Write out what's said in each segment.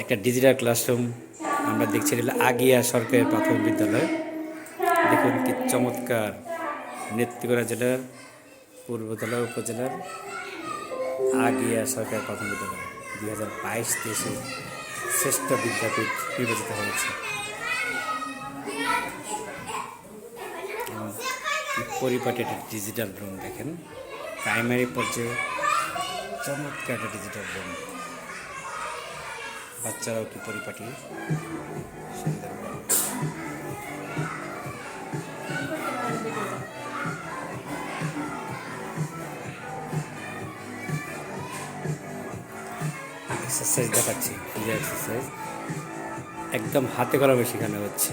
একটা digital classroom আমরা দেখছি এটা আগিয়া সরকারি প্রাথমিক বিদ্যালয়। দেখুন কি চমৎকার নেত্রীগড়া জেলার পূর্বতলা উপজেলার আগিয়া সরকারি প্রাথমিক বিদ্যালয়। দুই হাজার বাইশ দেশে শ্রেষ্ঠ বিদ্যাপীঠ বিবেচিত হয়েছে। পরিপাটি একটা ডিজিটাল রুম দেখেন। প্রাইমারি পর্যায়ে চমৎকার একটা ডিজিটাল রুম বাচ্চারাও কি পরিপাটি? সুন্দর এক্সারসাইজ দেখাচ্ছি ফিজিক্যাল এক্সারসাইজ একদম হাতে কলমে শেখানো হচ্ছে।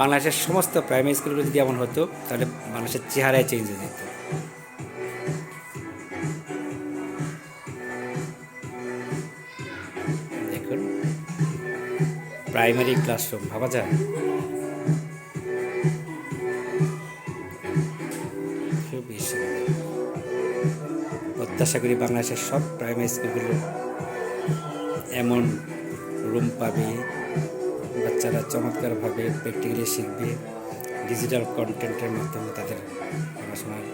বাংলাদেশের সমস্ত প্রাইমারি স্কুলগুলো যদি এমন হতো, তাহলে বাংলাদেশের চেহারায় চেঞ্জ হয়ে যেত। দেখুন প্রাইমারি ক্লাসরুম, ভাবা যায়? প্রত্যাশা করি বাংলাদেশের সব প্রাইমারি স্কুলগুলো এমন রুম পাবে, বাচ্চারা চমৎকারভাবে প্র্যাকটিক্যালি শিখবে, ডিজিটাল কন্টেন্টের মাধ্যমে তাদের পড়াশোনার